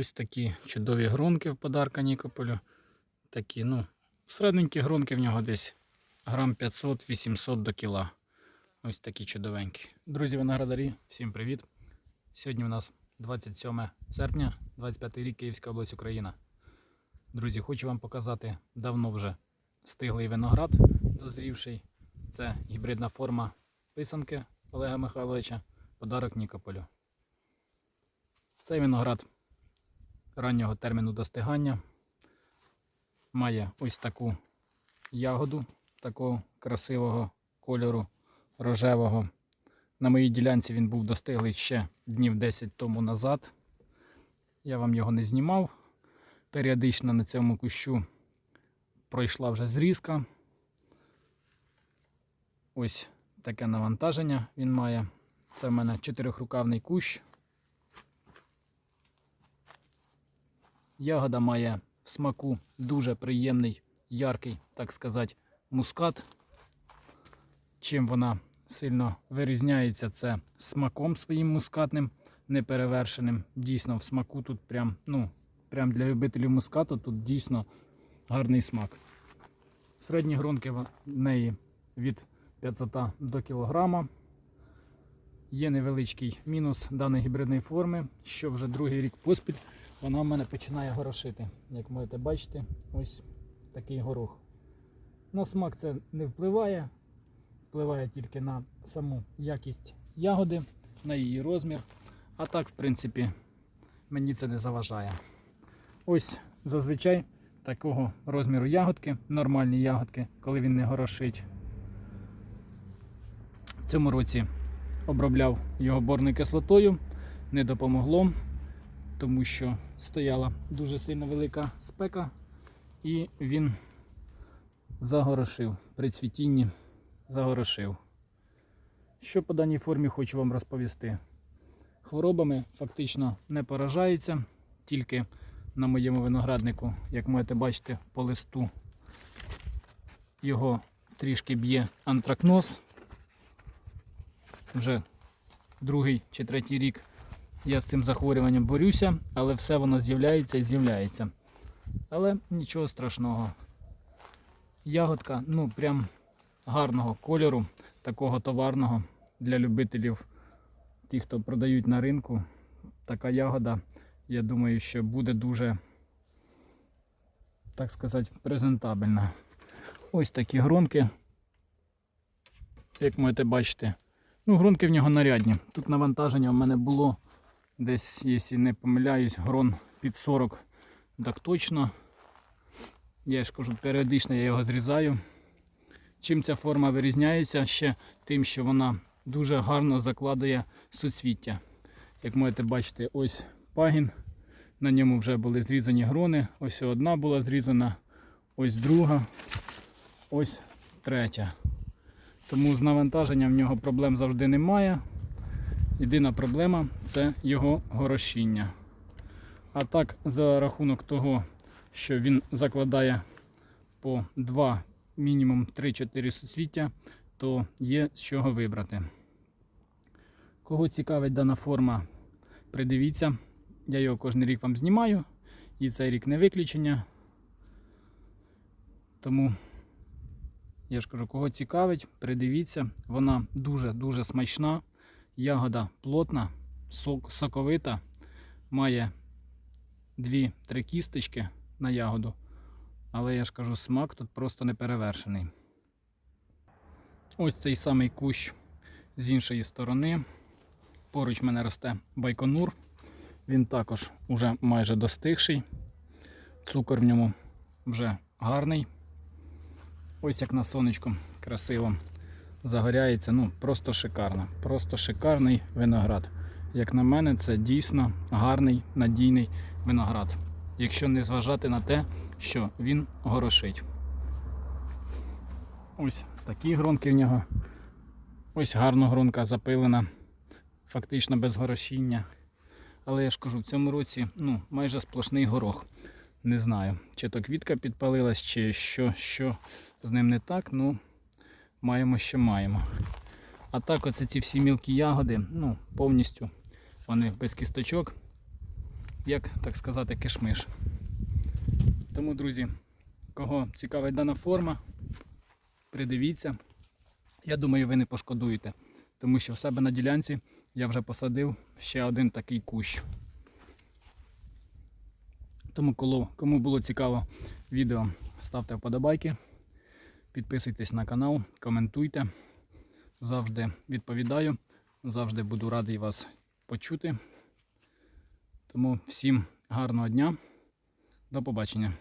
Ось такі чудові гронки в подарка Нікополю. Такі, ну, середненькі гронки в нього десь грам 500-800 до кіла. Ось такі чудовенькі. Друзі виноградарі, всім привіт! Сьогодні у нас 27 серпня, 25 рік Київська область Україна. Друзі, хочу вам показати давно вже стиглий виноград, дозрівший. Це гібридна форма писанки Олега Михайловича, подарок Нікополю. Цей виноград раннього терміну достигання має ось таку ягоду такого красивого кольору рожевого. На моїй ділянці він був достиглий ще днів 10 тому назад. Я вам його не знімав. Періодично на цьому кущу пройшла вже зрізка. Ось таке навантаження він має. Це в мене чотирьохрукавний кущ. Ягода має в смаку дуже приємний, яркий, так сказати, мускат. Чим вона сильно вирізняється, це смаком своїм мускатним, неперевершеним. Дійсно, в смаку тут прям, ну, прям для любителів мускату тут дійсно гарний смак. Середні гронки в неї від 500 до кілограма. Є невеличкий мінус даної гібридної форми, що вже другий рік поспіль вона в мене починає горошити. Як можете бачити, ось такий горох. На смак це не впливає, впливає тільки на саму якість ягоди, на її розмір. А так, в принципі, мені це не заважає. Ось зазвичай такого розміру ягодки, нормальні ягодки, коли він не горошить. В цьому році обробляв його борною кислотою, не допомогло тому що стояла дуже сильно велика спека, і він загорошив при цвітінні загорошив. Що по даній формі хочу вам розповісти. Хворобами фактично не поражається, тільки на моєму винограднику, як можете бачити, по листу його трішки б'є антракноз. Вже другий чи третій рік я з цим захворюванням борюся, але все воно з'являється і з'являється. Але нічого страшного. Ягодка, ну прям гарного кольору, такого товарного для любителів, ті, хто продають на ринку. Така ягода, я думаю, що буде дуже, так сказати, презентабельна. Ось такі гронки. Як можете бачити, ну, гронки в нього нарядні. Тут навантаження в мене було десь, якщо не помиляюсь, грон під 40, так точно. Я ж кажу, періодично я його зрізаю. Чим ця форма вирізняється ще тим, що вона дуже гарно закладує суцвіття. Як можете бачити, ось пагін. На ньому вже були зрізані грони. Ось одна була зрізана, ось друга, ось третя. Тому з навантаженням в нього проблем завжди немає. Єдина проблема це його горошіння. А так, за рахунок того, що він закладає по 2, мінімум 3-4 суцвіття, то є з чого вибрати. Кого цікавить дана форма, придивіться. Я його кожен рік вам знімаю, і цей рік не виключення. Тому, я ж кажу, кого цікавить, придивіться, вона дуже-дуже смачна. Ягода плотна, сок, соковита, має 2-3 кісточки на ягоду, але я ж кажу, смак тут просто не перевершений. Ось цей самий кущ з іншої сторони. Поруч в мене росте байконур. Він також уже майже достигший. Цукор в ньому вже гарний. Ось як на сонечку красиво загоряється. Ну, просто шикарно. Просто шикарний виноград. Як на мене, це дійсно гарний надійний виноград. Якщо не зважати на те, що він горошить. Ось такі гронки в нього. Ось гарна гронка запилена, фактично без горошіння. Але я ж кажу, в цьому році ну, майже сплошний горох. Не знаю, чи то квітка підпалилась, чи що що з ним не так. ну маємо, що маємо. А так оце ці всі мілкі ягоди, ну, повністю вони без кісточок. як так сказати, кишмиш. Тому, друзі, кого цікавить дана форма, придивіться. Я думаю, ви не пошкодуєте, тому що в себе на ділянці я вже посадив ще один такий кущ. Тому, кому було цікаво відео, ставте вподобайки, підписуйтесь на канал, коментуйте. Завжди відповідаю, завжди буду радий вас почути. Тому всім гарного дня. До побачення.